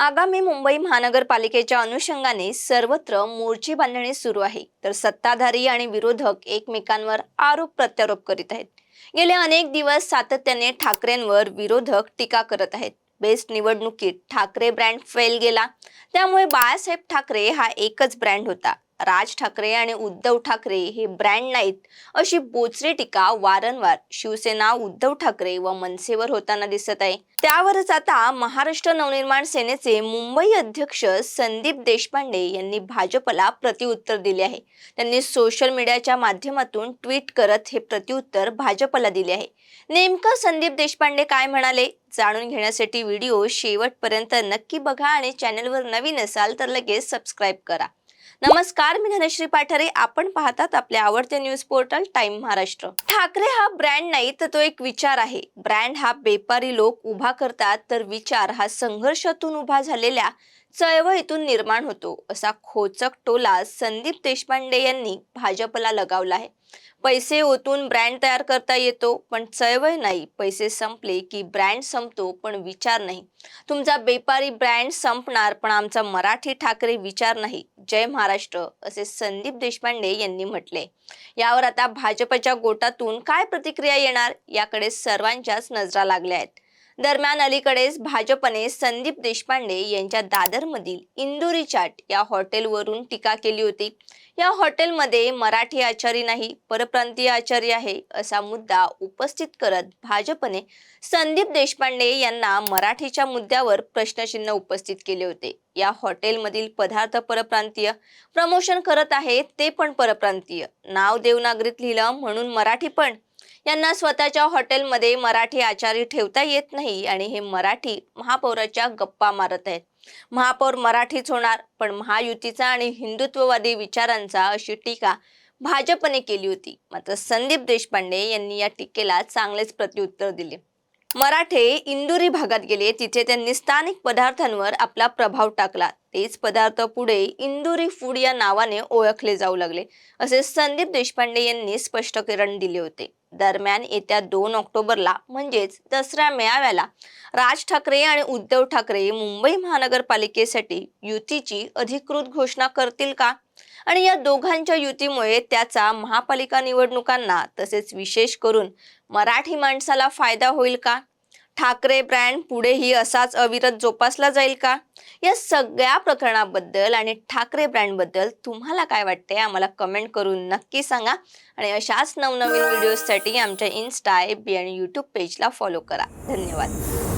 आगामी मुंबई महानगरपालिकेच्या अनुषंगाने सर्वत्र मोर्चे बांधणी सुरू आहे. तर सत्ताधारी आणि विरोधक एकमेकांवर आरोप प्रत्यारोप करीत आहेत. गेले अनेक दिवस सातत्याने ठाकरेंवर विरोधक टीका करत आहेत. बेस्ट निवडणुकीत ठाकरे ब्रँड फेल गेला. त्यामुळे बाळासाहेब ठाकरे हा एकच ब्रँड होता. राज ठाकरे आणि उद्धव ठाकरे हे ब्रँड नाहीत अशी बोचरी टीका वारंवार शिवसेना उद्धव ठाकरे व मनसेवर होताना दिसत आहे. त्यावरच आता महाराष्ट्र नवनिर्माण सेनेचे मुंबई अध्यक्ष संदीप देशपांडे यांनी भाजपला प्रतिउत्तर दिले आहे. त्यांनी सोशल मीडियाच्या माध्यमातून ट्विट करत हे प्रतिउत्तर भाजपला दिले आहे. नेमकं संदीप देशपांडे काय म्हणाले? जाणून घेण्यासाठी व्हिडिओ शेवटपर्यंत नक्की बघा आणि चॅनलवर नवीन असाल तर लगेच सबस्क्राईब करा. नमस्कार मी धनश्री पाठारे. आपण पाहतात आपल्या आवडते news portal Time Maharashtra. Thackeray हा ब्रँड नाही तर तो एक विचार आहे. ब्रँड हा बेपारी लोक उभा करतात तर विचार हा संघर्षातून उभा झालेल्या चळवळीतून निर्माण होतो असा खोचक टोला संदीप देशपांडे यांनी भाजपला लगावला आहे. पैसे ओतून ब्रँड तयार करता येतो पण चळवळ नाही. पैसे संपले की ब्रँड संपतो पण विचार नाही. तुमचा बेपारी ब्रँड संपणार पण आमचा मराठी ठाकरे विचार नाही. जय महाराष्ट्र असे संदीप देशपांडे यांनी म्हटले. यावर आता भाजपच्या गोटातून काय प्रतिक्रिया येणार? याकडे सर्वांच्याच नजरा लागल्या आहेत. दरम्यान अलीकडेच भाजपने संदीप देशपांडे यांच्या दादरमधील इंदुरी चाट या हॉटेलवरून टीका केली होती. या हॉटेलमध्ये मराठी आचारी नाही परप्रांतीय आचारी आहे असा मुद्दा उपस्थित करत भाजपने संदीप देशपांडे यांना मराठीच्या मुद्द्यावर प्रश्नचिन्ह उपस्थित केले होते. या हॉटेलमधील पदार्थ परप्रांतीय प्रमोशन करत आहे ते पण परप्रांतीय. नाव देवनागरीत लिहिलं म्हणून मराठी पण यांना स्वतःच्या हॉटेलमध्ये मराठी आचारी ठेवता येत नाही आणि हे मराठी महापौराच्या गप्पा मारत आहेत. महापौर मराठीच होणार पण महायुतीचा आणि हिंदुत्ववादी विचारांचा अशी टीका भाजपने केली होती. मात्र संदीप देशपांडे यांनी या टीकेला चांगलेच प्रत्युत्तर दिले. मराठे इंदुरी भागात गेले तिथे त्यांनी स्थानिक पदार्थांवर आपला प्रभाव टाकला. तेच पदार्थ पुढे इंदुरी फूड या नावाने ओळखले जाऊ लागले. असे संदीप देशपांडे यांनी स्पष्टीकरण दिले होते. दरम्यान येत्या दोन ऑक्टोबरला म्हणजेच दसऱ्या मेळाव्याला राज ठाकरे आणि उद्धव ठाकरे मुंबई महानगरपालिकेसाठी युतीची अधिकृत घोषणा करतील का? आणि या दोघांच्या युतीमुळे त्याचा महापालिका निवडणुकांना तसेच विशेष करून मराठी माणसाला फायदा होईल का? ठाकरे ब्रँड पुढेही असाच अविरत जोपासला जाईल का? या सगळ्या प्रकरणाबद्दल आणि ठाकरे ब्रँडबद्दल तुम्हाला काय वाटते आम्हाला कमेंट करून नक्की सांगा. आणि अशाच नवनवीन व्हिडिओजसाठी आमच्या इन्स्टा एफ बी आणि यूट्यूब पेजला फॉलो करा. धन्यवाद.